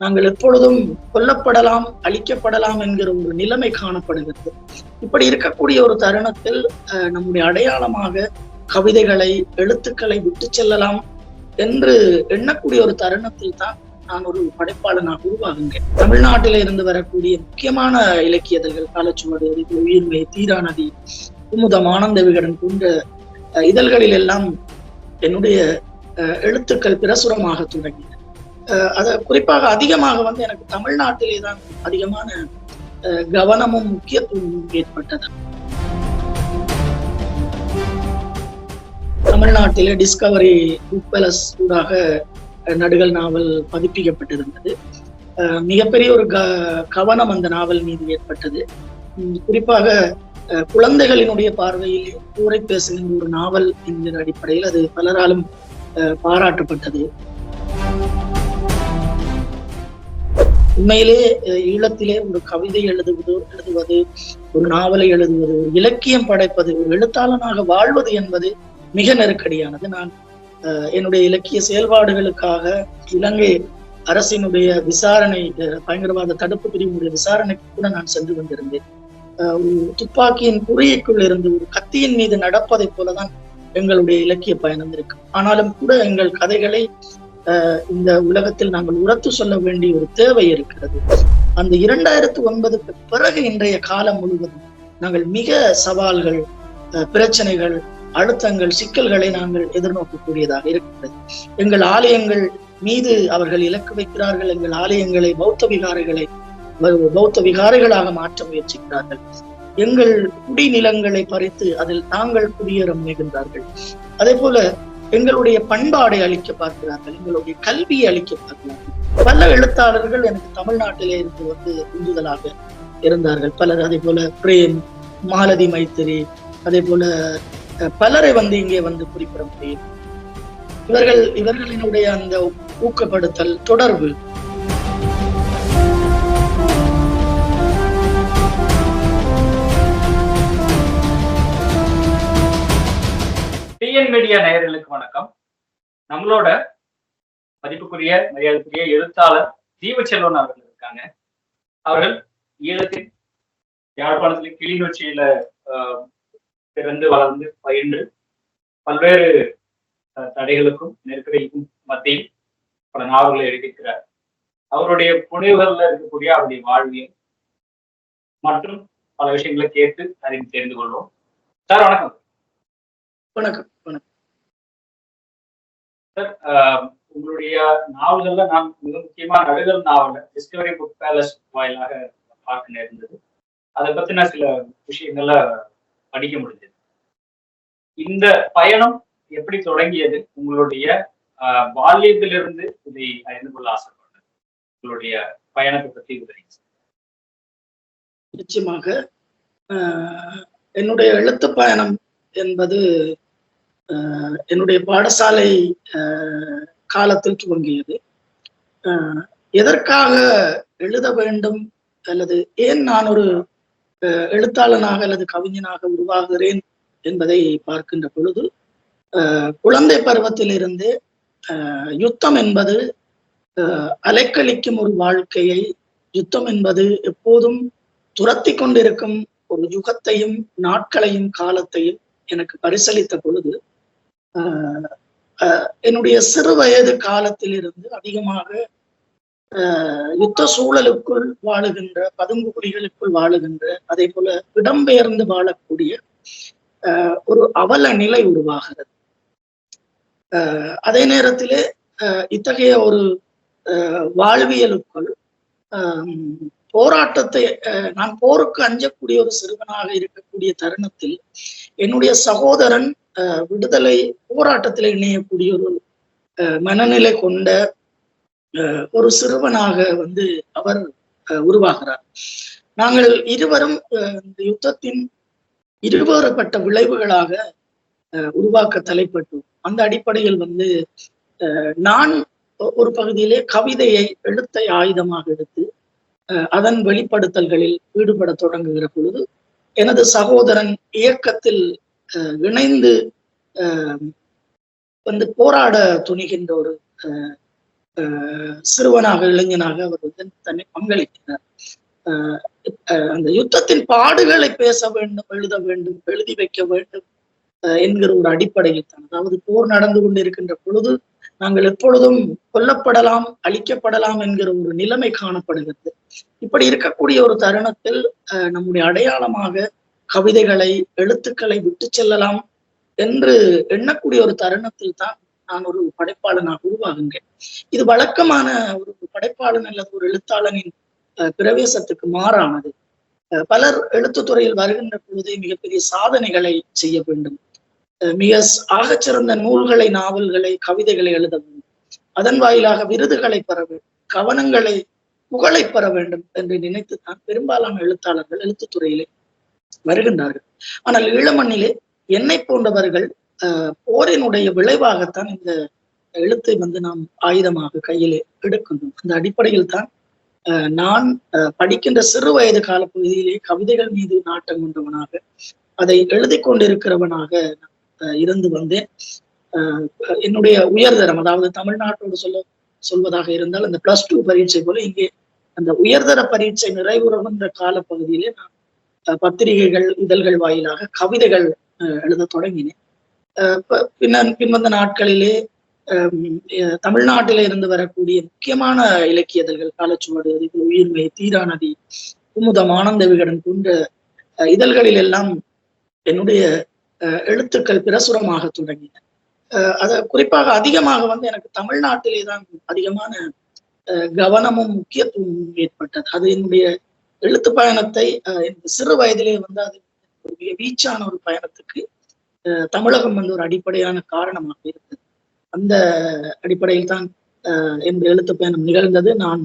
நாங்கள் எப்பொழுதும் கொல்லப்படலாம் அழிக்கப்படலாம் என்கிற ஒரு நிலைமை காணப்படுகிறது. இப்படி இருக்கக்கூடிய ஒரு தருணத்தில் அஹ், நம்முடைய அடையாளமாக கவிதைகளை எழுத்துக்களை விட்டு செல்லலாம் என்று எண்ணக்கூடிய ஒரு தருணத்தில் தான் நான் ஒரு படைப்பாளனாக உருவாகுகிறேன். தமிழ்நாட்டில இருந்து வரக்கூடிய முக்கியமான இலக்கியதழ்கள் காலச்சுவடு உயிர்மை தீராநதி குமுதம் ஆனந்த விகடன் போன்ற அஹ், இதழ்களில் எல்லாம் என்னுடைய அஹ், எழுத்துக்கள் பிரசுரமாக தொடங்கி அத குறிப்பாக அதிகமாக வந்து எனக்கு தமிழ்நாட்டிலே தான் அதிகமான கவனமும் முக்கியத்துவமும் ஏற்பட்டது. தமிழ்நாட்டிலே டிஸ்கவரி புக் பேலஸ் ஊடாக நடுகள் நாவல் பதிப்பிக்கப்பட்டிருந்தது. மிகப்பெரிய ஒரு க கவனம் அந்த நாவல் மீது ஏற்பட்டது. குறிப்பாக குழந்தைகளினுடைய பார்வையில் கூரை பேசுகின்ற ஒரு நாவல் என்கிற அடிப்படையில் அது பலராலும் பாராட்டப்பட்டது. உண்மையிலே ஈழத்திலே ஒரு கவிதை எழுதுவது எழுதுவது ஒரு நாவலை எழுதுவது ஒரு இலக்கியம் படைப்பது ஒரு எழுத்தாளனாக வாழ்வது என்பது மிக நெருக்கடியானது. நான் அஹ், என்னுடைய இலக்கிய செயல்பாடுகளுக்காக இலங்கை அரசினுடைய விசாரணை அஹ், பயங்கரவாத தடுப்பு பிரிவினுடைய விசாரணைக்கு கூட நான் சென்று கொண்டிருந்தேன். ஒரு துப்பாக்கியின் குறியைக்குள் இருந்து ஒரு கத்தியின் மீது நடப்பதைப் போலதான் எங்களுடைய இலக்கிய பயணம் இருக்கு. ஆனாலும் கூட எங்கள் கதைகளை இந்த உலகத்தில் நாங்கள் உரத்து சொல்ல வேண்டிய ஒரு தேவை இருக்கிறது. அந்த இரண்டாயிரத்து ஒன்பதுக்கு பிறகு இன்றைய காலம் முழுவதும் நாங்கள் மிக சவால்கள் பிரச்சனைகள் அழுத்தங்கள் சிக்கல்களை நாங்கள் எதிர்நோக்கக்கூடியதாக இருக்கிறது. எங்கள் ஆலயங்கள் மீது அவர்கள் இலக்கு வைக்கிறார்கள். எங்கள் ஆலயங்களை பௌத்த விகாரைகளை பௌத்த விகாரைகளாக மாற்ற முயற்சிக்கிறார்கள். எங்கள் குடிநிலங்களை பறித்து அதில் தாங்கள் குடியேற முயல்கின்றார்கள் அதே போல எங்களுடைய பண்பாடை அழிக்க பார்க்கிறார்கள் எங்களுடைய கல்வியை அழிக்க பார்க்கிறார்கள். பல எழுத்தாளர்கள் எனக்கு தமிழ்நாட்டிலே இருந்து வந்து உந்துதலாக இருந்தார்கள். பலர் அதே போல பிரேம் மாலதி மைத்திரி அதே போல பலரை வந்து இங்கே வந்து குறிப்பிட முடியும். இவர்கள் இவர்களினுடைய அந்த ஊக்கப்படுத்தல் தொடர்பு டிஎன் மீடியா நேயர்களுக்கு வணக்கம். நம்மளோட மதிப்புக்குரிய மரியாதைக்குரிய எழுத்தாளர் தீபச்செல்வன் அவர்கள் இருக்காங்க. அவர்கள் ஈழத்தின் யாழ்ப்பாணத்தில் கிளிநொச்சியில பிறந்து வளர்ந்து பயின்று பல்வேறு அஹ், தடைகளுக்கும் நெருக்கடிக்கும் மத்தியில் பல நாவல்களை எழுதியிருக்கிறார். அவருடைய புனைவுகள்ல இருக்கக்கூடிய அவருடைய வாழ்வியல் மற்றும் பல விஷயங்களை கேட்டு அறிந்து தெரிந்து கொள்வோம். சார் வணக்கம். வணக்கம் வணக்கம். சார் உங்களுடைய நாவல்கள்ல நான் மிக முக்கியமா நடுகள் நாவல டிஸ்கவரி புக் பேலஸ் வாயிலாக பார்க்க நேர்ந்தது. அதை பத்தின சில விஷயங்கள படிக்க முடிஞ்சது. இந்த பயணம் எப்படி தொடங்கியது? உங்களுடைய பால்யத்திலிருந்து இதை அறிந்து கொள்ள ஆசைப்பட்டது. உங்களுடைய பயணத்தை பத்தி விவரிங்க. நிச்சயமாக என்னுடைய எழுத்து பயணம் என்பது என்னுடைய பாடசாலை காலத்தில் துவங்கியது. ஆஹ், எதற்காக எழுத வேண்டும் அல்லது ஏன் நான் ஒரு எழுத்தாளனாக அல்லது கவிஞனாக உருவாகிறேன் என்பதை பார்க்கின்ற பொழுது குழந்தை பருவத்திலிருந்து யுத்தம் என்பது அலைக்கழிக்கும் ஒரு வாழ்க்கையை யுத்தம் என்பது எப்போதும் துரத்தி கொண்டிருக்கும் ஒரு யுகத்தையும் நாட்களையும் காலத்தையும் எனக்கு பரிசளித்த பொழுது என்னுடைய சிறு வயது காலத்திலிருந்து அதிகமாக யுத்த சூழலுக்குள் வாழுகின்ற பதுங்கு குடிகளுக்குள் வாழுகின்ற அதே போல இடம்பெயர்ந்து வாழக்கூடிய ஆஹ் ஒரு அவல நிலை உருவாகிறது. ஆஹ் அதே நேரத்திலே ஆஹ் இத்தகைய ஒரு வாழ்வியலுக்குள் ஆஹ் போராட்டத்தை அஹ், நான் போருக்கு அஞ்சக்கூடிய ஒரு சிறுவனாக இருக்கக்கூடிய தருணத்தில் என்னுடைய சகோதரன் விடுதலை போராட்டத்தில் இணையக்கூடிய ஒரு மனநிலை கொண்ட ஒரு சிறுவனாக வந்து அவர் உருவாகிறார். நாங்கள் இருவரும் இந்த யுத்தத்தின் இருவேறுபட்ட விளைவுகளாக அஹ், உருவாக்க தலைப்பட்டோம். அந்த அடிப்படையில் வந்து அஹ், நான் ஒரு பகுதியிலே கவிதையை எழுத்தை ஆயுதமாக எடுத்து அஹ் அதன் வெளிப்படுத்தல்களில் ஈடுபட தொடங்குகிற பொழுது எனது சகோதரன் இயக்கத்தில் இணைந்து வந்து போராட துணிகின்ற ஒரு அஹ், சிறுவனாக இளைஞனாக அவர் வந்து தன்னை பங்களிக்கிறார். அந்த யுத்தத்தின் பாடுகளை பேச வேண்டும் எழுத வேண்டும் எழுதி வைக்க வேண்டும் என்கிற ஒரு அடிப்படையில் தான். அதாவது போர் நடந்து கொண்டிருக்கின்ற பொழுது நாங்கள் எப்பொழுதும் கொல்லப்படலாம் அழிக்கப்படலாம் என்கிற ஒரு நிலைமை காணப்படுகிறது. இப்படி இருக்கக்கூடிய ஒரு தருணத்தில் நம்முடைய அடையாளமாக கவிதைகளை எழுத்துக்களை விட்டு செல்லலாம் என்று எண்ணக்கூடிய ஒரு தருணத்தில் தான் நான் ஒரு படைப்பாளனாக உருவாகுகிறேன். இது வழக்கமான ஒரு படைப்பாளன் அல்லது ஒரு எழுத்தாளனின் பிரவேசத்துக்கு மாறானது. பலர் எழுத்துத்துறையில் வருகின்ற பொழுதே மிகப்பெரிய சாதனைகளை செய்ய வேண்டும். மிக ஆகச்சிறந்த நூல்களை நாவல்களை கவிதைகளை எழுத வேண்டும். அதன் வாயிலாக விருதுகளை பெற வேண்டும் கவனங்களை புகழை பெற வேண்டும் என்று நினைத்துத்தான் பெரும்பாலான எழுத்தாளர்கள் எழுத்துத்துறையிலே வருகின்றார்கள். ஆனால் ஈழமண்ணிலே என்னை போன்றவர்கள் போரினுடைய விளைவாகத்தான் இந்த எழுத்தை வந்து நாம் ஆயுதமாக கையிலே எடுக்கின்றோம். அந்த அடிப்படையில் தான் நான் படிக்கின்ற சிறு வயது கால பகுதியிலே கவிதைகள் மீது நாட்டம் கொண்டவனாக அதை எழுதி கொண்டிருக்கிறவனாக இருந்து வந்தேன். என்னுடைய உயர்தரம் அதாவது தமிழ்நாட்டோடு சொல்ல சொல்வதாக இருந்தால் அந்த பிளஸ் டூ பரீட்சை போல இங்கே அந்த உயர்தர பரீட்சை நிறைவுறுகின்ற காலப்பகுதியிலே நான் பத்திரிகைகள் இதழ்கள் வாயிலாக கவிதைகள் எழுத தொடங்கினேன். பின்ன பின்வந்த நாட்களிலே தமிழ்நாட்டில இருந்து வரக்கூடிய முக்கியமான இலக்கியதழ்கள் காலச்சுவடு உயிர்மை தீராநதி குமுதம் ஆனந்த விகடன் போன்ற இதழ்களில் எல்லாம் என்னுடைய எழுத்துக்கள் பிரசுரமாக தொடங்கின. அத குறிப்பாக அதிகமாக வந்து எனக்கு தமிழ்நாட்டிலே தான் அதிகமான கவனமும் முக்கியத்துவமும் ஏற்பட்டது. அது என்னுடைய எழுத்து பயணத்தை எனக்கு சிறு வயதிலே வந்து அது ஒரு வீச்சான ஒரு பயணத்துக்கு தமிழகம் வந்து ஒரு அடிப்படையான காரணமாக இருந்தது அந்த அடிப்படையில் தான் என்னுடைய எழுத்து பயணம் நிகழ்ந்தது. நான்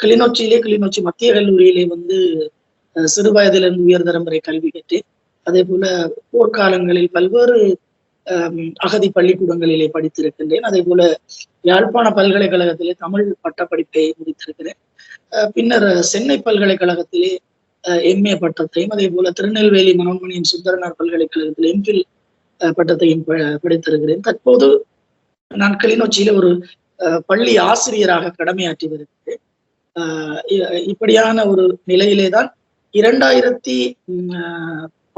கிளிநொச்சியிலே கிளிநொச்சி மத்திய கல்லூரியிலே வந்து சிறு வயதிலிருந்து உயர்தரம் கல்வி கேட்டேன் அதே போல போர்க்காலங்களில் பல்வேறு அகதி பள்ளிக்கூடங்களிலே படித்திருக்கின்றேன். அதே போல யாழ்ப்பாண பல்கலைக்கழகத்திலே தமிழ் பட்டப்படிப்பை முடித்திருக்கிறேன். பின்னர் சென்னை பல்கலைக்கழகத்திலே எம்ஏ பட்டத்தையும் அதே போல திருநெல்வேலி மனோன்மணியின் சுந்தரனார் பல்கலைக்கழகத்தில் எம்பில் பட்டத்தையும் படித்திருக்கிறேன். தற்போது நான் கிளிநொச்சியில ஒரு பள்ளி ஆசிரியராக கடமையாற்றி வருகிறேன். இப்படியான ஒரு நிலையிலே தான் இரண்டாயிரத்தி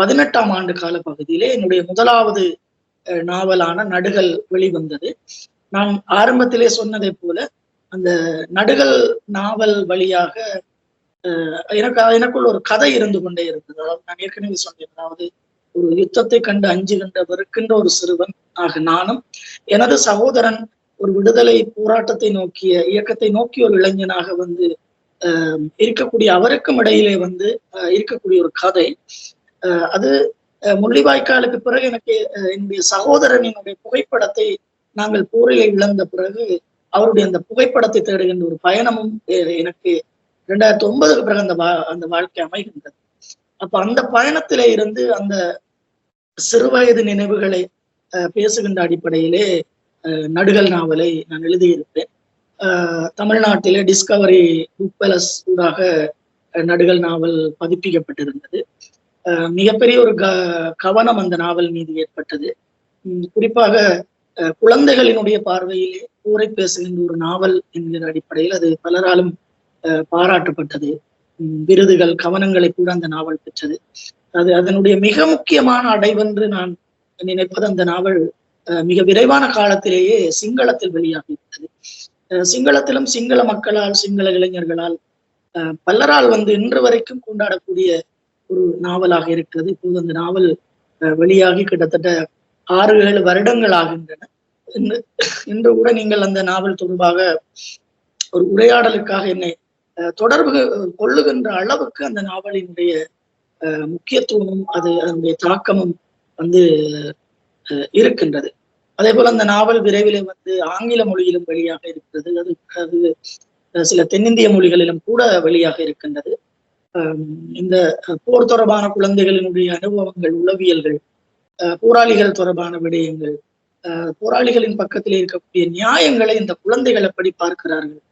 பதினெட்டாம் ஆண்டு கால பகுதியிலே என்னுடைய முதலாவது நாவலான நடுகள் வெளிவந்தது. நான் ஆரம்பத்திலே சொன்னதை போல அந்த நடுகள் நாவல் வழியாக எனக்கு எனக்குள் ஒரு கதை இருந்து கொண்டே இருந்தது. அதாவது நான் ஏற்கனவே சொன்னேன். அதாவது ஒரு யுத்தத்தை கண்டு அஞ்சுகின்ற வெறுக்கின்ற ஒரு சிறுவன் ஆக நானும் எனது சகோதரன் ஒரு விடுதலை போராட்டத்தை நோக்கிய இயக்கத்தை நோக்கிய ஒரு இளைஞனாக வந்து இருக்கக்கூடிய அவருக்கும் இடையிலே வந்து இருக்கக்கூடிய ஒரு கதை. அது முள்ளிவாய்க்காலுக்கு பிறகு எனக்கு என்னுடைய சகோதரனினுடைய புகைப்படத்தை நாங்கள் போரிலே இழந்த பிறகு அவருடைய அந்த புகைப்படத்தை தேடுகின்ற ஒரு பயணமும் எனக்கு ரெண்டாயிரத்தி ஒன்பதுக்கு பிறகு அந்த வா அந்த வாழ்க்கை அமைகின்றது. அப்ப அந்த பயணத்தில இருந்து அந்த சிறுவயது நினைவுகளை பேசுகின்ற அடிப்படையிலே நடுகல் நாவலை நான் எழுதியிருப்பேன். தமிழ்நாட்டிலே டிஸ்கவரி புக் பேலஸ் ஊடாக நடுகள் நாவல் பதிப்பிக்கப்பட்டிருந்தது. மிகப்பெரிய ஒரு க கவனம் அந்த நாவல் மீது ஏற்பட்டது. குறிப்பாக குழந்தைகளினுடைய பார்வையிலே ஊரை பேசுகின்ற ஒரு நாவல் என்கிற அடிப்படையில் அது பலராலும் பாராட்டப்பட்டது. விருதுகள் கவனங்களை கூட அந்த நாவல் பெற்றது. அது அதனுடைய மிக முக்கியமான அடைவென்று நான் நினைப்பது அந்த நாவல் மிக விரைவான காலத்திலேயே சிங்களத்தில் வெளியாகிவிட்டது. சிங்களத்திலும் சிங்கள மக்களால் சிங்கள இளைஞர்களால் பலரால் வந்து இன்று வரைக்கும் கொண்டாடக்கூடிய ஒரு நாவலாக இருக்கிறது. இப்போது அந்த நாவல் வெளியாகி கிட்டத்தட்ட ஆறு ஏழு வருடங்கள் ஆகின்றன. இன்று கூட நீங்கள் அந்த நாவல் தொடர்பாக ஒரு உரையாடலுக்காக என்னை தொடர்பு கொள்ளுகின்ற அளவுக்கு அந்த நாவலினுடைய முக்கியத்துவமும் அது அதனுடைய தாக்கமும் வந்து இருக்கின்றது. அதே போல அந்த நாவல் விரைவில் வந்து ஆங்கில மொழியிலும் வெளியாக இருக்கிறது அது அது சில தென்னிந்திய மொழிகளிலும் கூட வெளியாக இருக்கின்றது. இந்த போர் தொடர்பான குழந்தைகளினுடைய அனுபவங்கள் உளவியல்கள் போராளிகள் தொடர்பான விடயங்கள் போராளிகளின் பக்கத்தில் இருக்கக்கூடிய நியாயங்களை இந்த குழந்தைகள் எப்படி பார்க்கிறார்கள்?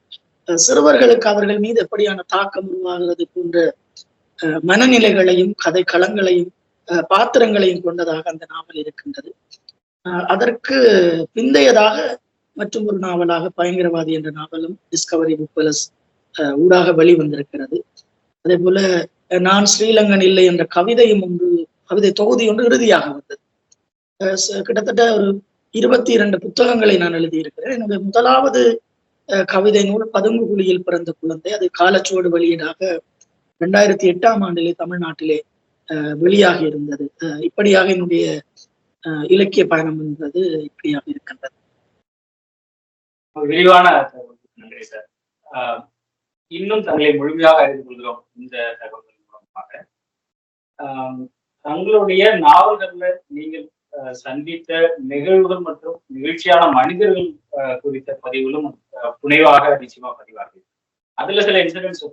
சிறுவர்களுக்கு அவர்கள் மீது எப்படியான தாக்கம் உருவாகிறது போன்ற மனநிலைகளையும் கதை களங்களையும் பாத்திரங்களையும் கொண்டதாக அந்த நாவல் இருக்கின்றது. அதற்கு பிந்தையதாக மற்றும் ஒரு நாவலாக பயங்கரவாதி என்ற நாவலும் டிஸ்கவரி புக் பிளஸ் ஊடாக வெளிவந்திருக்கிறது. அதே போல நான் ஸ்ரீலங்கன் இல்லை என்ற கவிதையும் ஒன்று கவிதை தொகுதி ஒன்று இறுதியாக வந்தது. கிட்டத்தட்ட ஒரு இருபத்தி இரண்டு புத்தகங்களை நான் எழுதியிருக்கிறேன். என்னுடைய முதலாவது கவிதை நூல் பதுங்கு குழியில் பிறந்த குழந்தை. அது காலச்சுவடு வெளியீடாக ரெண்டாயிரத்தி எட்டாம் ஆண்டிலே தமிழ்நாட்டிலே வெளியாக வெளியாகி இருந்தது. இப்படியாக என்னுடைய அஹ், இலக்கிய பயணம் என்பது இப்படியாக இருக்கின்றது. விரிவான நன்றி சார். ஆஹ் இன்னும் தங்களை முழுமையாக அறிந்து கொள்கிறோம் இந்த தகவல்கள் மூலமாக. ஆஹ் தங்களுடைய நாவல்கள்ல நீங்கள் சந்தித்த நிகழ்வுகள் மற்றும் நிகழ்ச்சியான மனிதர்கள் குறித்த பதிவுகளும் புனைவாக நிச்சயமா பதிவாக அதுல சில இன்சிடென்ட்ஸ்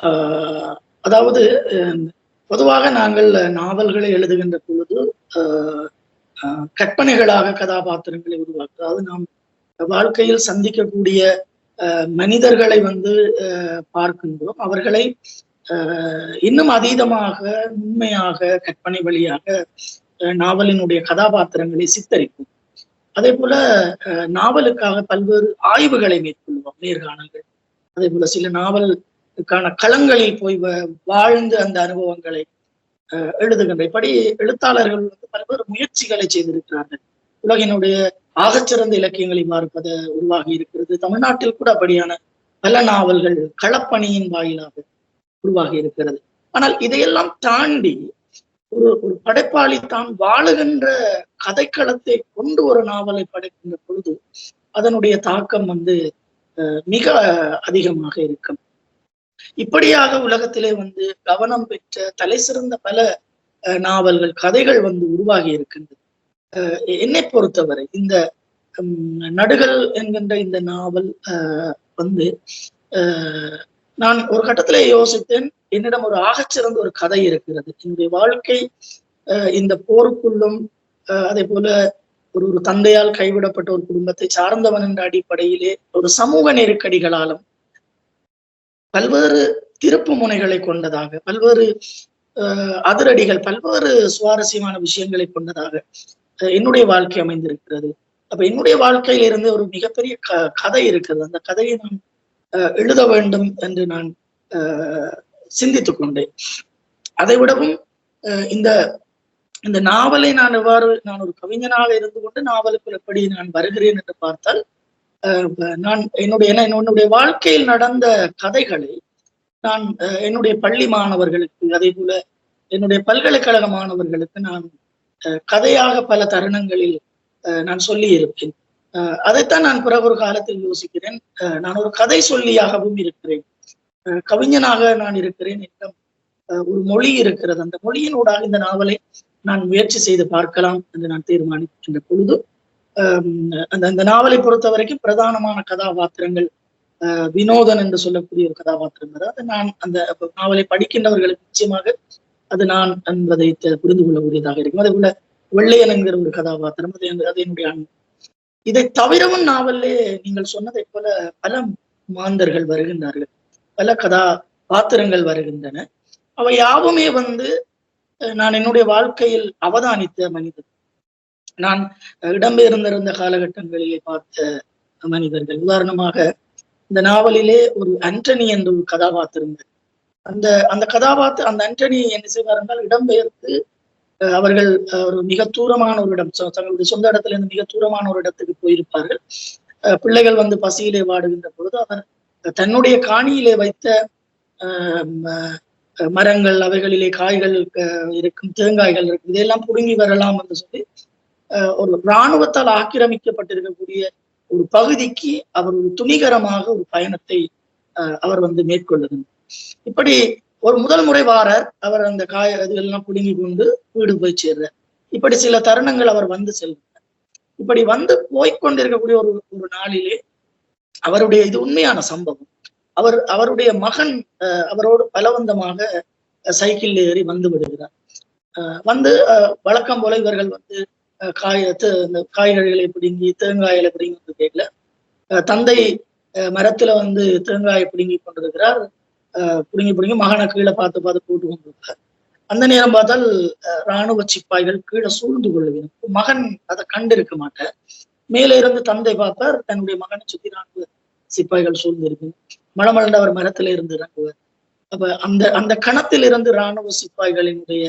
ஆஹ் அதாவது அஹ் பொதுவாக நாங்கள் நாவல்களை எழுதுகின்ற பொழுது ஆஹ் கற்பனைகளாக கதாபாத்திரங்களை உருவாக்கு அதாவது நாம் வாழ்க்கையில் சந்திக்கக்கூடிய ஆஹ் மனிதர்களை வந்து பார்க்கின்றோம். அவர்களை இன்னும் அதீதமாக உண்மையாக கற்பனை வழியாக நாவலினுடைய கதாபாத்திரங்களை சித்தரிக்கும். அதே போல நாவலுக்காக பல்வேறு ஆய்வுகளை மேற்கொள்வோம் நேர்காணல்கள். அதே போல சில நாவலுக்கான களங்களில் போய் வ- வாழ்ந்து அந்த அனுபவங்களை எழுதுகின்ற இப்படி எழுத்தாளர்கள் வந்து பல்வேறு முயற்சிகளை செய்திருக்கிறார்கள். உலகினுடைய ஆகச்சிறந்த இலக்கியங்களை பார்ப்பத உருவாகி இருக்கிறது. தமிழ்நாட்டில் கூட அப்படியான பல நாவல்கள் களப்பணியின் வாயிலாக உருவாகி இருக்கிறது. ஆனால் இதையெல்லாம் தாண்டி ஒரு ஒரு படைப்பாளி தான் வாழுகின்ற கதைக்களத்தை கொண்டு ஒரு நாவலை படைக்கின்ற பொழுது அதனுடைய தாக்கம் வந்து மிக அதிகமாக இருக்கும். இப்படியாக உலகத்திலே வந்து கவனம் பெற்ற தலை சிறந்த பல நாவல்கள் கதைகள் வந்து உருவாகி இருக்கின்றது. என்னை பொறுத்தவரை இந்த நடுகள் என்கின்ற இந்த நாவல் வந்து நான் ஒரு கட்டத்திலே யோசித்தேன் என்னிடம் ஒரு ஆகச்சிறந்த ஒரு கதை இருக்கிறது. என்னுடைய வாழ்க்கை இந்த போருக்குள்ளும் அதே போல ஒரு ஒரு தந்தையால் கைவிடப்பட்ட ஒரு குடும்பத்தை சார்ந்தவன் என்ற அடிப்படையிலே ஒரு சமூக நெருக்கடிகளாலும் பல்வேறு திருப்பு முனைகளை கொண்டதாக பல்வேறு அஹ், அதிரடிகள் பல்வேறு சுவாரஸ்யமான விஷயங்களை கொண்டதாக என்னுடைய வாழ்க்கை அமைந்திருக்கிறது. அப்ப என்னுடைய வாழ்க்கையில இருந்து ஒரு மிகப்பெரிய க கதை இருக்கிறது. அந்த கதையை நான் எழுத வேண்டும் என்று நான் அஹ், சிந்தித்துக் கொண்டேன். அதை விடவும் அஹ், இந்த இந்த நாவலை நான் எவ்வாறு நான் ஒரு கவிஞனாக இருந்து கொண்டு நாவலுக்குள் எப்படி நான் வருகிறேன் என்று பார்த்தால் அஹ், நான் என்னுடைய என்னுடைய வாழ்க்கையில் நடந்த கதைகளை நான் அஹ், என்னுடைய பள்ளி மாணவர்களுக்கு அதே போல என்னுடைய பல்கலைக்கழக மாணவர்களுக்கு நான் அஹ், கதையாக பல தருணங்களில் அஹ், நான் சொல்லி இருப்பேன் அதைத்தான் நான் பிறகு ஒரு காலத்தில் யோசிக்கிறேன். நான் ஒரு கதை சொல்லியாகவும் இருக்கிறேன். கவிஞனாக நான் இருக்கிறேன். என்னிடம் ஒரு மொழி இருக்கிறது. அந்த மொழியினூடாக இந்த நாவலை நான் முயற்சி செய்து பார்க்கலாம் என்று நான் தீர்மானிக்கின்ற பொழுது ஆஹ் அந்த அந்த நாவலை பொறுத்த வரைக்கும் பிரதானமான கதாபாத்திரங்கள் ஆஹ் வினோதன் என்று சொல்லக்கூடிய ஒரு கதாபாத்திரம் அதாவது நான் அந்த நாவலை படிக்கின்றவர்களுக்கு நிச்சயமாக அது நான் என்பதை தெ- புரிந்து கொள்ளக்கூடியதாக இருக்கும். அதே போல வெள்ளையன் என்கிற ஒரு கதாபாத்திரம் அது அது என்னுடைய இதை தவிரவும் நாவல்லே நீங்கள் சொன்னதை போல பல மாந்தர்கள் வருகின்றார்கள். பல கதா பாத்திரங்கள் வருகின்றன. அவை யாவுமே வந்து நான் என்னுடைய வாழ்க்கையில் அவதானித்த மனிதர். நான் இடம்பெயர்ந்திருந்த காலகட்டங்களிலே பார்த்த மனிதர்கள். உதாரணமாக இந்த நாவலிலே ஒரு ஆண்டனி என்ற ஒரு கதாபாத்திரம் அந்த அந்த கதாபாத்திர அந்த ஆண்டனி என்ன செய்வார் என்றால் இடம்பெயர்த்து அவர்கள் அஹ், ஒரு மிக தூரமான ஒரு இடம் சொ- தங்களுடைய சொந்த இடத்துல இருந்து மிக தூரமான ஒரு இடத்துக்கு போயிருப்பார்கள். அஹ், பிள்ளைகள் வந்து பசியிலே வாடுகின்ற பொழுது அவர் தன்னுடைய காணியிலே வைத்த மரங்கள் அவைகளிலே காய்கள் இருக்கும் தேங்காய்கள் இருக்கும் இதையெல்லாம் புடுங்கி வரலாம் என்று சொல்லி அஹ், ஒரு இராணுவத்தால் ஆக்கிரமிக்கப்பட்டிருக்கக்கூடிய ஒரு பகுதிக்கு அவர் ஒரு துணிகரமாக ஒரு பயணத்தை அஹ், அவர் வந்து மேற்கொள்ளுகின்றார். இப்படி ஒரு முதல் முறை வாரார் அவர் அந்த காய இதுகள்லாம் புடுங்கி கொண்டு வீடு போய் சேர்றார். இப்படி சில தருணங்கள் அவர் வந்து செல்கிறார் இப்படி வந்து போய்க்கொண்டிருக்கக்கூடிய ஒரு ஒரு நாளிலே அவருடைய இது உண்மையான சம்பவம். அவர் அவருடைய மகன் அஹ், அவரோடு பலவந்தமாக சைக்கிள் ஏறி வந்து விடுகிறார். அஹ், வந்து அஹ், வழக்கம் போல இவர்கள் வந்து காய இந்த காய்கறிகளை பிடுங்கி தேங்காயில பிடுங்கி வந்து கேட்கல. அஹ், தந்தை அஹ், மரத்துல வந்து தேங்காயை பிடுங்கி கொண்டிருக்கிறார். புடுங்கி புடுங்கி மகனை கீழே பார்த்து பார்த்து போட்டு கொண்டிருக்கிறார் அந்த நேரம் பார்த்தால் இராணுவ ராணுவ சிப்பாய்கள் கீழே சூழ்ந்து கொள்ளுவிடும் மகன் அதை கண்டிருக்க மாட்டார். மேலே இருந்து தந்தை பார்ப்பார் தன்னுடைய மகனை சுத்தி இராணுவ சிப்பாய்கள் சூழ்ந்திருக்கு மலமளண்டவர் மரத்துல இருந்து இறங்குவார். அப்ப அந்த அந்த கணத்தில் இருந்து ராணுவ சிப்பாய்களினுடைய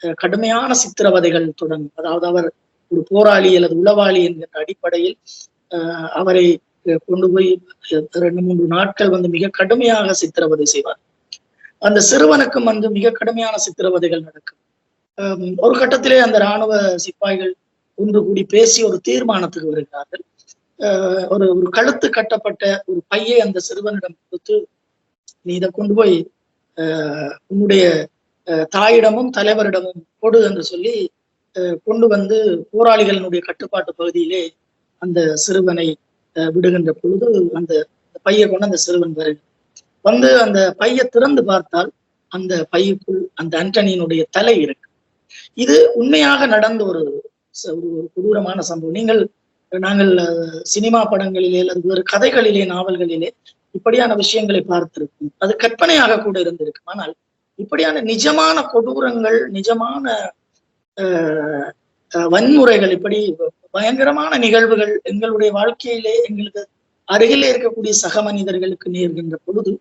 அஹ், கடுமையான சித்திரவதைகள் தொடங்கும். அதாவது அவர் ஒரு போராளி அல்லது உளவாளி என்கின்ற அடிப்படையில் அவரை கொண்டு போய் ரெண்டு மூன்று நாட்கள் வந்து மிக கடுமையாக சித்திரவதை செய்வார். அந்த சிறுவனுக்கும் வந்து மிக கடுமையான சித்திரவதைகள் நடக்கும். ஒரு கட்டத்திலே அந்த ராணுவ சிப்பாய்கள் ஒன்று கூடி பேசி ஒரு தீர்மானத்துக்கு வருகிறார்கள். ஒரு ஒரு கழுத்து கட்டப்பட்ட ஒரு பையை அந்த சிறுவனிடம் கொடுத்து நீ இதை கொண்டு போய் உன்னுடைய அஹ், தாயிடமும் தலைவரிடமும் கொடு என்று சொல்லி அஹ், கொண்டு வந்து போராளிகளினுடைய கட்டுப்பாட்டு பகுதியிலே அந்த சிறுவனை விடுகின்ற பொழுது அந்த பையை கொண்டு அந்த சிறுவன் வருகிறான். வந்து அந்த பையை திறந்து பார்த்தால் அந்த பையுக்குள் அந்த அண்டனியினுடைய தலை இருக்கு. இது உண்மையாக நடந்த ஒரு ஒரு கொடூரமான சம்பவம். நீங்கள் நாங்கள் சினிமா படங்களிலே அல்லது வேறு கதைகளிலே நாவல்களிலே இப்படியான விஷயங்களை பார்த்திருக்கும் அது கற்பனையாக கூட இருந்திருக்கும். ஆனால் இப்படியான நிஜமான கொடூரங்கள் நிஜமான அஹ், வன்முறைகள் இப்படி பயங்கரமான நிகழ்வுகள் எங்களுடைய வாழ்க்கையிலே எங்களுக்கு அருகிலே இருக்கக்கூடிய சக மனிதர்களுக்கு நேர்கின்ற பொழுது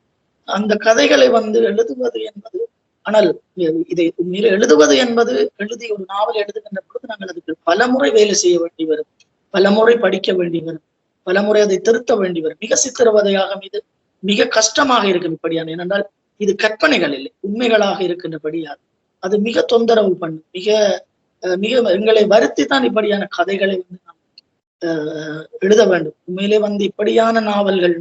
அந்த கதைகளை வந்து எழுதுவது என்பது ஆனால் இதை உண்மையில எழுதுவது என்பது எழுதி ஒரு நாவல் எழுதுகின்ற பொழுது நாங்கள் அதுக்கு பலமுறை வேலை செய்ய வேண்டி வரும். பல முறை படிக்க வேண்டி வரும். பல முறை அதை திருத்த வேண்டி வரும். மிக சித்திரவதையாக மீது மிக கஷ்டமாக இருக்கும் இப்படியான ஏனென்றால் இது கற்பனைகள் இல்லை உண்மைகளாக இருக்கின்றபடியால். அது மிக தொந்தரவு பண்ணும் மிக மிக எங்களை வருத்தி தான் இப்படியான கதைகளை வந்து நாம் அஹ், எழுத வேண்டும். உண்மையிலே வந்து இப்படியான நாவல்கள்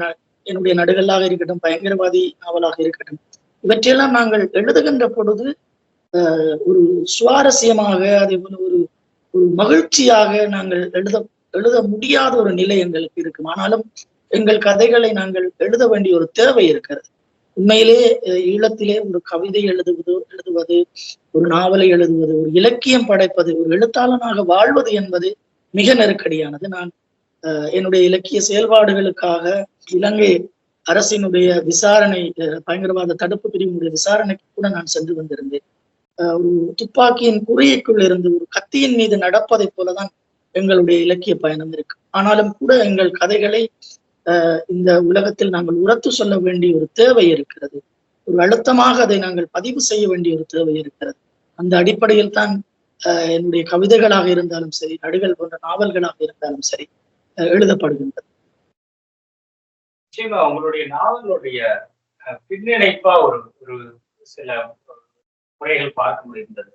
என்னுடைய நடுகளாக இருக்கட்டும் பயங்கரவாதி நாவலாக இருக்கட்டும் இவற்றையெல்லாம் நாங்கள் எழுதுகின்ற பொழுது ஒரு சுவாரஸ்யமாக அதே போல ஒரு ஒரு மகிழ்ச்சியாக நாங்கள் எழுத எழுத முடியாத ஒரு நிலை எங்களுக்கு இருக்கும். ஆனாலும் எங்கள் கதைகளை நாங்கள் எழுத வேண்டிய ஒரு தேவை இருக்கிறது. உண்மையிலே ஈழத்திலே ஒரு கவிதை எழுதுவது எழுதுவது ஒரு நாவலை எழுதுவது ஒரு இலக்கியம் படைப்பது ஒரு எழுத்தாளனாக வாழ்வது என்பது மிக நெருக்கடியானது. நான் என்னுடைய இலக்கிய செயல்பாடுகளுக்காக இலங்கை அரசினுடைய விசாரணை பயங்கரவாத தடுப்பு பிரிவினுடைய விசாரணைக்கு கூட நான் சென்று வந்திருந்தேன். ஒரு துப்பாக்கியின் குறியைக்குள் இருந்து ஒரு கத்தியின் மீது நடப்பதைப் போலதான் எங்களுடைய இலக்கிய பயணம் இருக்கு. ஆனாலும் கூட எங்கள் கதைகளை அஹ், இந்த உலகத்தில் நாங்கள் உரத்து சொல்ல வேண்டிய ஒரு தேவை இருக்கிறது. ஒரு அழுத்தமாக அதை நாங்கள் பதிவு செய்ய வேண்டிய ஒரு தேவை இருக்கிறது. அந்த அடிப்படையில் தான் என்னுடைய கவிதைகளாக இருந்தாலும் சரி நடுகள் போன்ற நாவல்களாக இருந்தாலும் சரி எழுதப்படுகின்றது. நிச்சயமா உங்களுடைய நாவலுடைய பின்னிணைப்பா ஒரு ஒரு சில முறைகள் பார்க்க முடிந்தது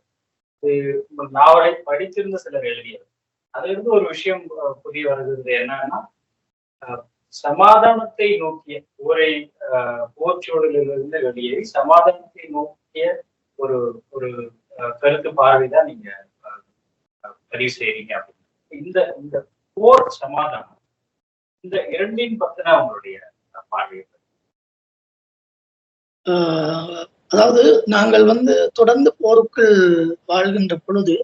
நாவலை படித்திருந்த சிலர் எழுதியது. அதுல இருந்து ஒரு விஷயம் புதிய வருகிறது என்னன்னா அஹ், சமாதானத்தை நோக்கிய ஊரை போர்ச்சூழலிலிருந்து வெளியேறி சமாதானத்தை நோக்கிய ஒரு ஒரு கருத்து பார்வை தான் நீங்க பதிவு செய்றீங்க அப்படின்னு. இந்த இந்த போர் சமாதானம் இந்த இரண்டின் பத்தின உங்களுடைய பார்வையை ஆஹ் அதாவது நாங்கள் வந்து தொடர்ந்து போருக்குள் வாழ்கின்ற பொழுது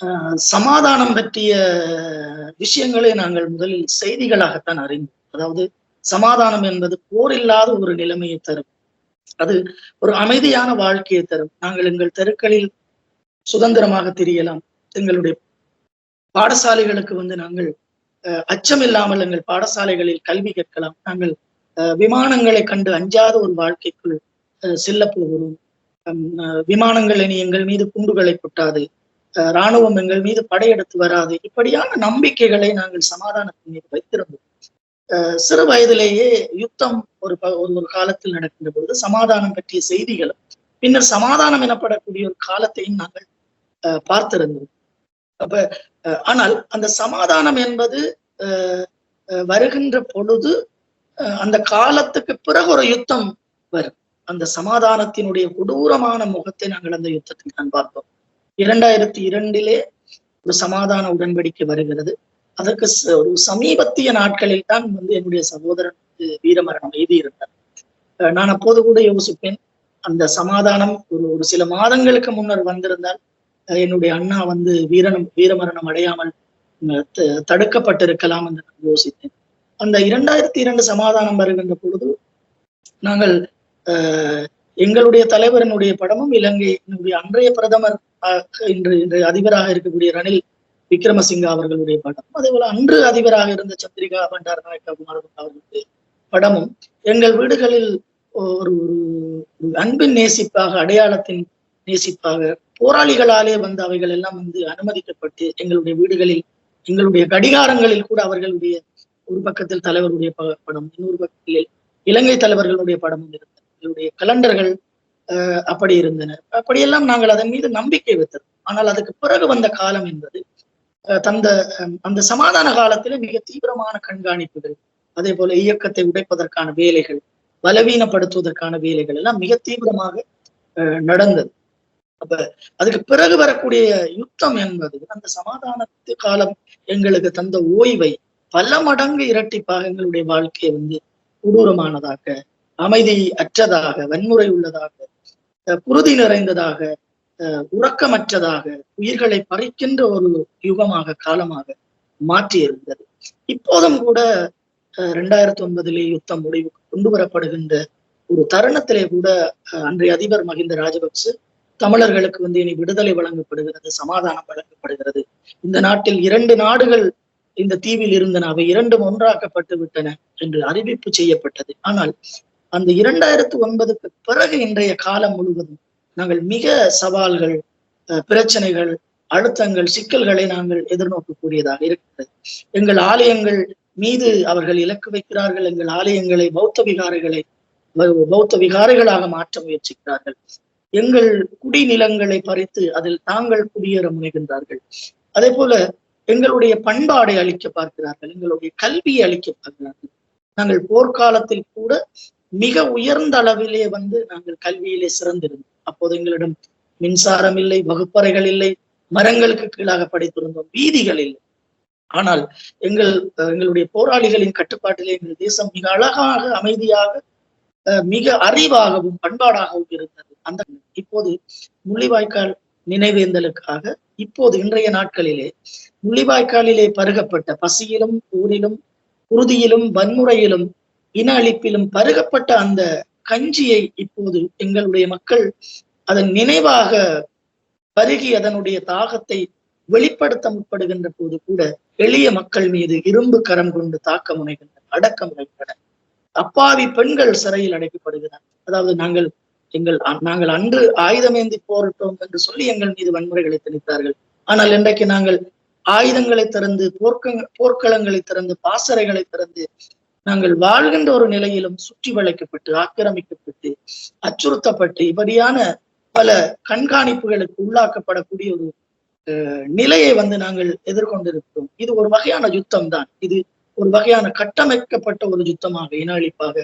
ஆஹ் சமாதானம் பற்றிய விஷயங்களை நாங்கள் முதலில் செய்திகளாகத்தான் அறிந்தோம். அதாவது சமாதானம் என்பது போர் இல்லாத ஒரு நிலைமையை தரும். அது ஒரு அமைதியான வாழ்க்கையை தரும். நாங்கள் எங்கள் தெருக்களில் சுதந்திரமாக தெரியலாம். எங்களுடைய பாடசாலைகளுக்கு வந்து நாங்கள் அஹ், அச்சம் இல்லாமல் எங்கள் பாடசாலைகளில் கல்வி கற்கலாம். நாங்கள் அஹ், விமானங்களை கண்டு அஞ்சாத ஒரு வாழ்க்கைக்குள் அஹ், செல்ல போகிறோம். அஹ், விமானங்கள் இனி எங்கள் மீது குண்டுகளை கொட்டாது. அஹ், ராணுவம் எங்கள் மீது படையெடுத்து வராது. இப்படியான நம்பிக்கைகளை நாங்கள் சமாதானத்தின் மீது வைத்திருந்தோம். சிறு வயதிலேயே யுத்தம் ஒரு ப- ஒரு ஒரு காலத்தில் நடக்கின்ற பொழுது சமாதானம் பற்றிய செய்திகளும் பின்னர் சமாதானம் எனப்படக்கூடிய ஒரு காலத்தையும் நாங்கள் அஹ், பார்த்திருந்தோம். அப்ப ஆனால் அந்த சமாதானம் என்பது அஹ், அஹ், வருகின்ற பொழுது அஹ், அந்த காலத்துக்கு பிறகு ஒரு யுத்தம் வரும். அந்த சமாதானத்தினுடைய கொடூரமான முகத்தை நாங்கள் அந்த யுத்தத்தில் நான் பார்த்தோம் இரண்டாயிரத்தி இரண்டிலே ஒரு சமாதான உடன்படிக்கை வருகிறது. அதற்கு ச- ஒரு சமீபத்திய நாட்களில் தான் வந்து என்னுடைய சகோதரன் வந்து வீரமரணம் எழுதியிருந்தார். அஹ், நான் அப்போது கூட யோசிப்பேன் அந்த சமாதானம் ஒரு ஒரு சில மாதங்களுக்கு முன்னர் வந்திருந்தால் அஹ், என்னுடைய அண்ணா வந்து வீரனம் வீரமரணம் அடையாமல் த- தடுக்கப்பட்டிருக்கலாம் என்று நான் யோசித்தேன். அந்த இரண்டாயிரத்தி இரண்டு சமாதானம் வருகின்ற பொழுது நாங்கள் எங்களுடைய தலைவரனுடைய படமும் இலங்கை என்னுடைய அன்றைய பிரதமர் இன்று இன்று அதிபராக இருக்கக்கூடிய ரணில் விக்ரமசிங்கா அவர்களுடைய படம். அதே போல அன்று அதிபராக இருந்த சந்திரிகா பண்டார நாயக்கா குமாரகுண்டா அவர்களுடைய படமும் எங்கள் வீடுகளில் ஒரு ஒரு அன்பின் நேசிப்பாக அடையாளத்தின் நேசிப்பாக போராளிகளாலே வந்து அவைகள் எல்லாம் வந்து அனுமதிக்கப்பட்டு எங்களுடைய வீடுகளில் எங்களுடைய கடிகாரங்களில் கூட அவர்களுடைய ஒரு பக்கத்தில் தலைவருடைய ப- படம் இன்னொரு பக்கத்தில் இலங்கை தலைவர்களுடைய படமும் இருந்தது. எங்களுடைய கலண்டர்கள் அப்படி இருந்தன. அப்படியெல்லாம் நாங்கள் அதன் மீது நம்பிக்கை வைத்தது. ஆனால் அதுக்கு பிறகு வந்த காலம் என்பது தந்த அந்த சமாதான காலத்துல மிக தீவிரமான கண்காணிப்புகள் அதே போல இயக்கத்தை உடைப்பதற்கான வேலைகள் பலவீனப்படுத்துவதற்கான வேலைகள் எல்லாம் மிக தீவிரமாக அஹ், நடந்தது. அப்ப அதுக்கு பிறகு வரக்கூடிய யுத்தம் என்பது அந்த சமாதானத்து காலம் எங்களுக்கு தந்த ஓய்வை பல மடங்கு இரட்டிப்பாக எங்களுடைய வாழ்க்கையை வந்து கொடூரமானதாக அமைதி அற்றதாக வன்முறை உள்ளதாக அஹ், குருதி நிறைந்ததாக உறக்கமற்றதாக உயிர்களை பறிக்கின்ற ஒரு யுகமாக காலமாக மாற்றி இருந்தது இப்போதும் கூட ரெண்டாயிரத்தி ஒன்பதிலே யுத்தம் முடிவுக்கு கொண்டு வரப்படுகின்ற ஒரு தருணத்திலே கூட அன்றைய அதிபர் மஹிந்த ராஜபக்ச தமிழர்களுக்கு வந்து இனி விடுதலை வழங்கப்படுகிறது சமாதானம் வழங்கப்படுகிறது. இந்த நாட்டில் இரண்டு நாடுகள் இந்த தீவில் இருந்தன அவை இரண்டும் ஒன்றாக்கப்பட்டு விட்டன என்று அறிவிப்பு செய்யப்பட்டது. ஆனால் அந்த இரண்டாயிரத்து ஒன்பதுக்கு பிறகு இன்றைய காலம் முழுவதும் நாங்கள் மிக சவால்கள் அஹ், பிரச்சனைகள் அழுத்தங்கள் சிக்கல்களை நாங்கள் எதிர்நோக்கக்கூடியதாக இருக்கிறது எங்கள் ஆலயங்கள் மீது அவர்கள் இலக்கு வைக்கிறார்கள். எங்கள் ஆலயங்களை பௌத்த விகாரைகளை பௌத்த விகாரைகளாக மாற்ற முயற்சிக்கிறார்கள். எங்கள் குடிநிலங்களை பறித்து அதில் தாங்கள் குடியேற முனைகின்றார்கள். அதே போல எங்களுடைய பண்பாடை அளிக்க பார்க்கிறார்கள். எங்களுடைய கல்வியை அளிக்க பார்க்கிறார்கள். நாங்கள் போர்க்காலத்தில் கூட மிக உயர்ந்த அளவிலே வந்து நாங்கள் கல்வியிலே சிறந்திருந்தோம். அப்போது எங்களிடம் மின்சாரம் இல்லை வகுப்பறைகள் இல்லை மரங்களுக்கு கீழாக படைத்திருந்தோம் வீதிகள் இல்லை. ஆனால் எங்கள் எங்களுடைய போராளிகளின் கட்டுப்பாட்டிலே எங்கள் தேசம் மிக அழகாக அமைதியாக மிக அறிவாகவும் பண்பாடாகவும் இருந்தது. அந்த இப்போது முள்ளிவாய்க்கால் நினைவேந்தலுக்காக இப்போது இன்றைய நாட்களிலே முள்ளிவாய்க்காலிலே பருகப்பட்ட பசியிலும் ஊரிலும் குருதியிலும் வன்முறையிலும் இன அழிப்பிலும் பருகப்பட்ட அந்த கஞ்சியை இப்போது எங்களுடைய மக்கள் அதன் நினைவாக பருகி அதனுடைய தாகத்தை வெளிப்படுத்த முற்படுகின்ற போது கூட எளிய மக்கள் மீது இரும்பு கரம் கொண்டு தாக்க முனைகின்றனர் அடக்க முனைகின்றனர் அப்பாவி பெண்கள் சிறையில் அடைக்கப்படுகிறார். அதாவது நாங்கள் எங்கள் நாங்கள் அன்று ஆயுதமேந்தி போரிட்டோம் என்று சொல்லி எங்கள் மீது வன்முறைகளை திணித்தார்கள் ஆனால் இன்றைக்கு நாங்கள் ஆயுதங்களை திறந்து போர்க்க போர்க்களங்களை திறந்து பாசறைகளை திறந்து நாங்கள் வாழ்கின்ற ஒரு நிலையிலும் சுற்றி வளைக்கப்பட்டு ஆக்கிரமிக்கப்பட்டு அச்சுறுத்தப்பட்டு இப்படியான பல கண்காணிப்புகளுக்கு உள்ளாக்கப்படக்கூடிய ஒரு நிலையை வந்து நாங்கள் எதிர்கொண்டிருக்கிறோம். இது ஒரு வகையான யுத்தம் தான் இது ஒரு வகையான கட்டமைக்கப்பட்ட ஒரு யுத்தமாக இன அழிப்பாக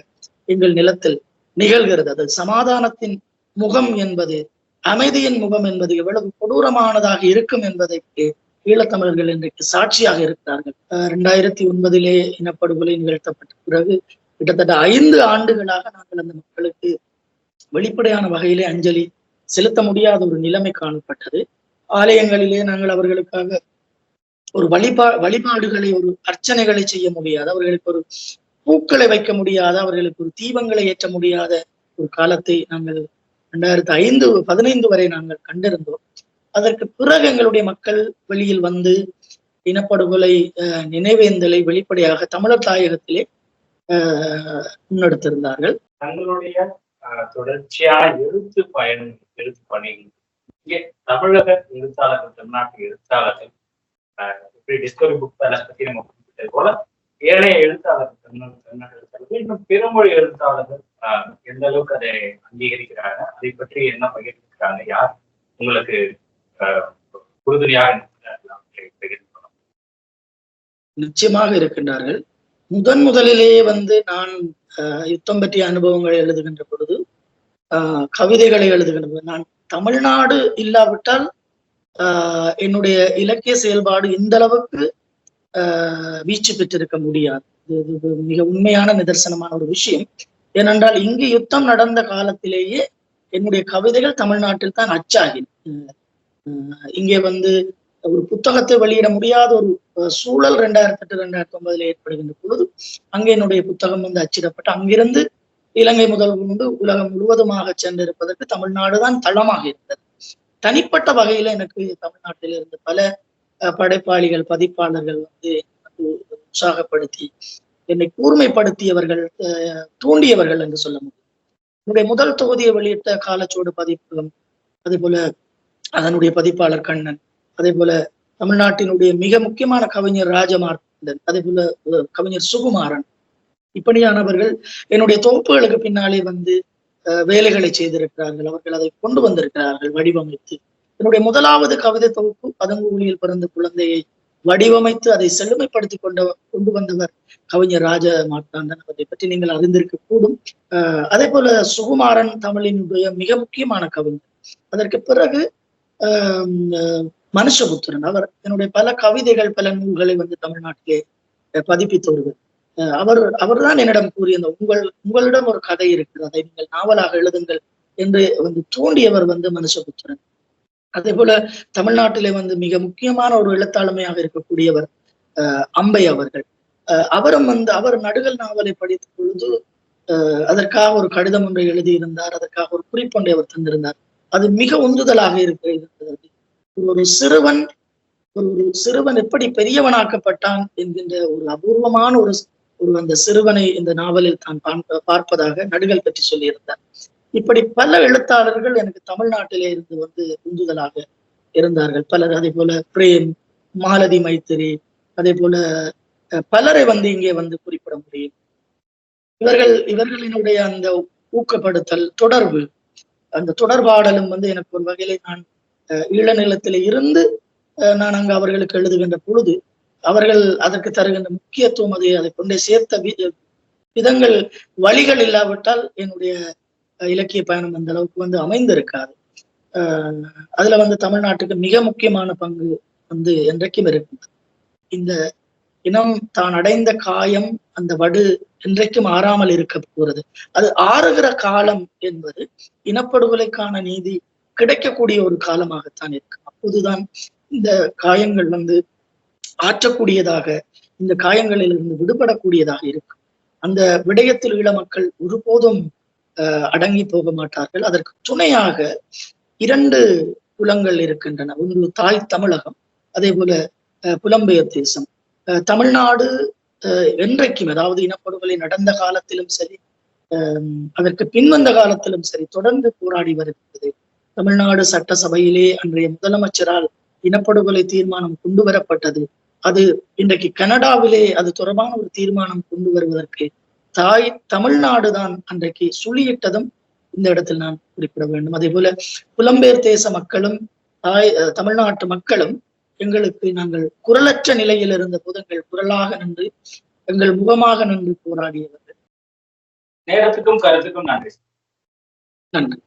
எங்கள் நிலத்தில் நிகழ்கிறது. அது சமாதானத்தின் முகம் என்பது அமைதியின் முகம் என்பது எவ்வளவு கொடூரமானதாக இருக்கும் என்பதற்கு ஈழத்தமிழர்கள் இன்றைக்கு சாட்சியாக இருக்கிறார்கள். ரெண்டாயிரத்தி இரண்டாயிரத்தி ஒன்பதிலே இனப்படுகொலை நிகழ்த்தப்பட்ட பிறகு கிட்டத்தட்ட ஐந்து ஆண்டுகளாக நாங்கள் அந்த மக்களுக்கு வெளிப்படையான வகையிலே அஞ்சலி செலுத்த முடியாத ஒரு நிலைமை காணப்பட்டது. ஆலயங்களிலே நாங்கள் அவர்களுக்காக ஒரு வழிபா வழிபாடுகளை ஒரு அர்ச்சனைகளை செய்ய முடியாது. அவர்களுக்கு ஒரு பூக்களை வைக்க முடியாத. அவர்களுக்கு ஒரு தீபங்களை ஏற்ற முடியாத ஒரு காலத்தை நாங்கள் ரெண்டாயிரத்தி ஐந்து பதினைந்து வரை நாங்கள் கண்டிருந்தோம். அதற்கு பிறகு எங்களுடைய மக்கள் வெளியில் வந்து இனப்படுகொலை நினைவேந்தலை வெளிப்படையாக தமிழர் தாயகத்திலே முன்னெடுத்திருந்தார்கள். தங்களுடைய ஆஹ், தொடர்ச்சியான எழுத்து பயணம் எழுத்து பணிகள். இங்கே தமிழக எழுத்தாளர்கள் தமிழ்நாட்டு எழுத்தாளர்கள் ஆஹ், இப்படி டிஸ்கவரி புக் பேலஸ் பத்தி நம்ம குறிப்பிட்டது போல ஏனைய எழுத்தாளர்கள் தமிழ்நாடு தமிழ்நாட்டு எழுத்தாளர்கள் இன்னும் பிறமொழி எழுத்தாளர்கள் ஆஹ், எந்த அளவுக்கு அதை அங்கீகரிக்கிறாங்க அதை பற்றி என்ன பகிர்ந்துக்கிறாங்க யார் உங்களுக்கு உறுதுணையாக நிச்சயமாக இருக்கின்றார்கள். முதன் முதலிலேயே வந்து நான் யுத்தம் பற்றிய அனுபவங்களை எழுதுகின்ற பொழுது கவிதைகளை எழுதுகின்ற பொழுது நான் தமிழ்நாடு இல்லாவிட்டால் ஆஹ், என்னுடைய இலக்கிய செயல்பாடு இந்த அளவுக்கு ஆஹ், வீச்சு பெற்றிருக்க முடியாது. இது- மிக உண்மையான நிதர்சனமான ஒரு விஷயம். ஏனென்றால் இங்கு யுத்தம் நடந்த காலத்திலேயே என்னுடைய கவிதைகள் தமிழ்நாட்டில் தான் அச்சாகின. இங்கே வந்து ஒரு புத்தகத்தை வெளியிட முடியாத ஒரு சூழல் ரெண்டாயிரத்தி எட்டு ரெண்டாயிரத்தி ஒன்பதுல ஏற்படுகின்ற பொழுது அங்கே என்னுடைய புத்தகம் வந்து அச்சிடப்பட்டு அங்கிருந்து இலங்கை முதல் கொண்டு உலகம் முழுவதுமாக சென்றிருப்பதற்கு தமிழ்நாடு தான் தளமாக இருந்தது. தனிப்பட்ட வகையில எனக்கு தமிழ்நாட்டில் இருந்து பல படைப்பாளிகள் பதிப்பாளர்கள் வந்து உற்சாகப்படுத்தி என்னை கூர்மைப்படுத்தியவர்கள் அஹ், தூண்டியவர்கள் என்று சொல்ல முடியும். என்னுடைய முதல் தொகுதியை வெளியிட்ட காலச்சோடு பதிப்பகம் அதே போல அதனுடைய பதிப்பாளர் கண்ணன். அதே போல தமிழ்நாட்டினுடைய மிக முக்கியமான கவிஞர் ராஜமார்த்தன் அதே போல கவிஞர் சுகுமாரன். இப்படியானவர்கள் என்னுடைய தொகுப்புகளுக்கு பின்னாலே வந்து வேலைகளை செய்திருக்கிறார்கள். அவர்கள் அதை கொண்டு வந்திருக்கிறார்கள் வடிவமைத்து. என்னுடைய முதலாவது கவிதை தொகுப்பு பதங்கூலியில் பிறந்த குழந்தையை வடிவமைத்து அதை செழுமைப்படுத்தி கொண்ட கொண்டு வந்தவர் கவிஞர் ராஜ மார்த்தாண்டன் அவரை பற்றி நீங்கள் அறிந்திருக்க கூடும் அஹ், அதே போல சுகுமாரன் தமிழினுடைய மிக முக்கியமான கவிஞர். அதற்கு பிறகு மனுஷபுத்திரன். அவர் என்னுடைய பல கவிதைகள் பல நூல்களை வந்து தமிழ்நாட்டிலே அஹ் பதிப்பித்து வருவர் அவர் அவர்தான் என்னிடம் கூறிய அந்த உங்கள் உங்களிடம் ஒரு கதை இருக்குது அதை நீங்கள் நாவலாக எழுதுங்கள் என்று வந்து தூண்டியவர் வந்து மனுஷபுத்திரன். அதே போல தமிழ்நாட்டிலே வந்து மிக முக்கியமான ஒரு எழுத்தாளுமையாக இருக்கக்கூடியவர் அஹ் அம்பை அவர்கள். அஹ் அவரும் வந்து அவர் நடுகள் நாவலை படித்த பொழுது அதற்காக ஒரு கடிதம் ஒன்றை எழுதியிருந்தார். அதற்காக ஒரு குறிப்பொன்றை அவர் தந்திருந்தார். அது மிக உந்துதலாக இருக்கிறது. ஒரு சிறுவன் ஒரு ஒரு சிறுவன் எப்படி பெரியவனாக்கப்பட்டான் என்கின்ற ஒரு அபூர்வமான ஒரு ஒரு அந்த சிறுவனை இந்த நாவலில் தான் பார்ப்ப- பார்ப்பதாக நடுகள் பற்றி சொல்லியிருந்தார். இப்படி பல எழுத்தாளர்கள் எனக்கு தமிழ்நாட்டிலே இருந்து வந்து உந்துதலாக இருந்தார்கள். பலர் அதே போல பிரேம் மாலதி மைத்திரி அதே போல பலரை வந்து இங்கே வந்து குறிப்பிட முடியும். இவர்கள் இவர்களினுடைய அந்த ஊக்கப்படுத்தல் தொடர்பு அந்த தொடர்பாடலும் வந்து எனக்கு ஒரு வகையில நான் அஹ், இருந்து நான் அங்கு அவர்களுக்கு எழுதுகின்ற பொழுது அவர்கள் அதற்கு தருகின்ற முக்கியத்துவம் அதை அதை கொண்டே சேர்த்த விதங்கள் வழிகள் இல்லாவிட்டால் என்னுடைய இலக்கிய பயணம் அந்த அளவுக்கு வந்து அமைந்திருக்காது. அதுல வந்து தமிழ்நாட்டுக்கு மிக முக்கியமான பங்கு வந்து என்றைக்கும் இருக்கு இந்த இனம் தான் அடைந்த காயம் அந்த வடு என்றைக்கும் ஆறாமல் இருக்க போகிறது. அது ஆறுகிற காலம் என்பது இனப்படுகொலைக்கான நீதி கிடைக்கக்கூடிய ஒரு காலமாகத்தான் இருக்கு. அப்போதுதான் இந்த காயங்கள் வந்து ஆற்றக்கூடியதாக இந்த காயங்களில் இருந்து விடுபடக்கூடியதாக இருக்கும் அந்த விடயத்தில் ஈழ மக்கள் ஒருபோதும் அஹ், அடங்கி போக மாட்டார்கள். அதற்கு துணையாக இரண்டு குலங்கள் இருக்கின்றன. ஒன்று தாய் தமிழகம் அதே போல அஹ், புலம்பெயர் தேசம். தமிழ்நாடு அஹ், என்றைக்கும் அதாவது இனப்படுகொலை நடந்த காலத்திலும் சரி அஹ், அதற்கு பின்வந்த காலத்திலும் சரி தொடர்ந்து போராடி வருகிறது. தமிழ்நாடு சட்டசபையிலே அன்றைய முதலமைச்சரால் இனப்படுகொலை தீர்மானம் கொண்டு வரப்பட்டது. அது இன்றைக்கு கனடாவிலே அது தொடர்பான ஒரு தீர்மானம் கொண்டு வருவதற்கு தாய் தமிழ்நாடு தான் அன்றைக்கு சுழியிட்டதும் இந்த இடத்தில் நான் குறிப்பிட வேண்டும். அதே போல புலம்பெயர் தேச மக்களும் தாய் அஹ், தமிழ்நாட்டு மக்களும் எங்களுக்கு நாங்கள் குரலற்ற நிலையில் இருந்த போது எங்கள் குரலாக நின்று எங்கள் முகமாக நின்று போராடியவர்கள். நேரத்துக்கும் கருத்துக்கும் நன்றி. நன்றி.